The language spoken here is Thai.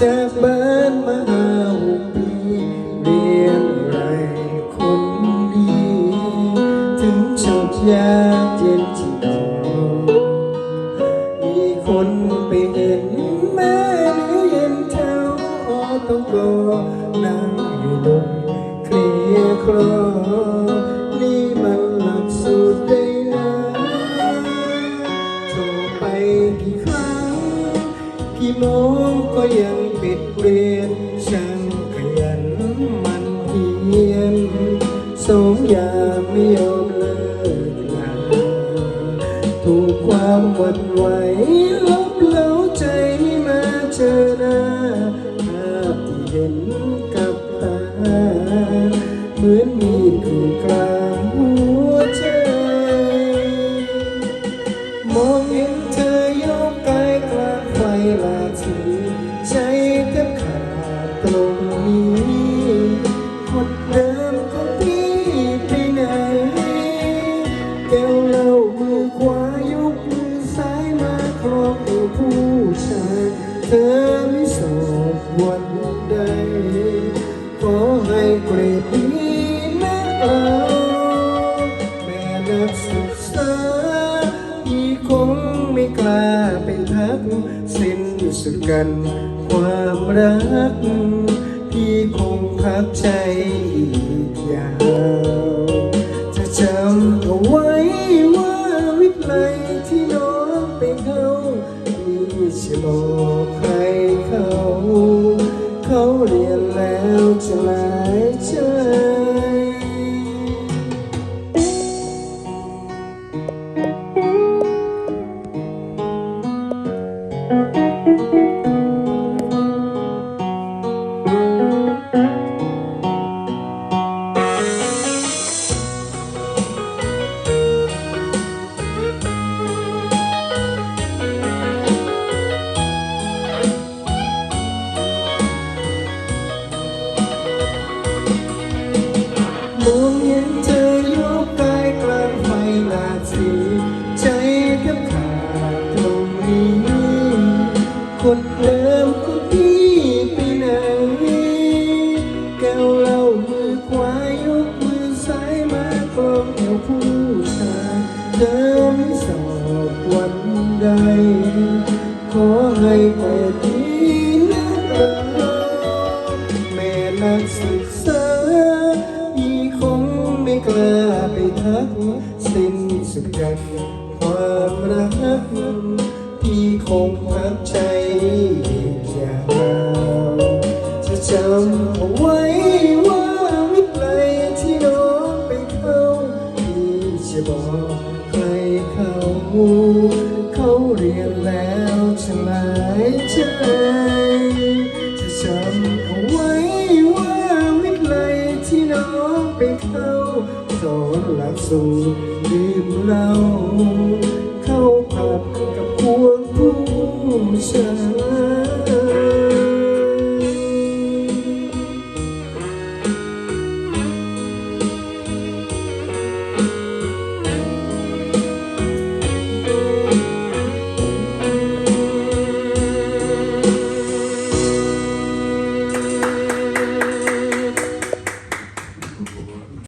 จากบ้านมาหาหกปีเรียนไรคนดีถึงชคยากเย็นที่นอนมีคนไปเห็นแม่หรือเย็นเท่าออต้องก็นั่งอยู่ลงเคลียร์คลอ ปิดเรียนช่างขยันมันเพียนสองอย่างไม่ยอมเลิกลาถูกความหวั่นไหวลบเล้าใจมาเจอหน้าภาพที่เห็น ใด ขอให้เกรดนี้นักเราแม่นักศึกษาพี่คงไม่กล้าไปทัก สิ้นสุดกัน ความรัก พี่คงพักใจอีกยาวจะจำเอาไว้ว่าวิทย์ไหนที่น้องไปเข้าพี่จะบอ แล้ หลายใจมองเห็นเธอยกกายกลางไฟลาสีใจแทบขาดตรงนี้คนเดิมคนที่ไปไหนแก้วเหล้ามือขวายกมือซ้ายมากลองแถวผู้ชายเธอไม่สอบวันใด ขอให้เปิดดีนะเราแม่นักศึ ไปทักสิ้นสุดกัน ความรักพี่คงพักใจยาวจะจำเอาไว้ว่าวิทย์ไหนที่น้องไปเข้าพี่จะบอกใครเขาเขาเรียนแล้วฉลายใจ ไปเข้าสอนหลักสูตรดื่มเหล้าเข้าผับกับพวกผู้ชาย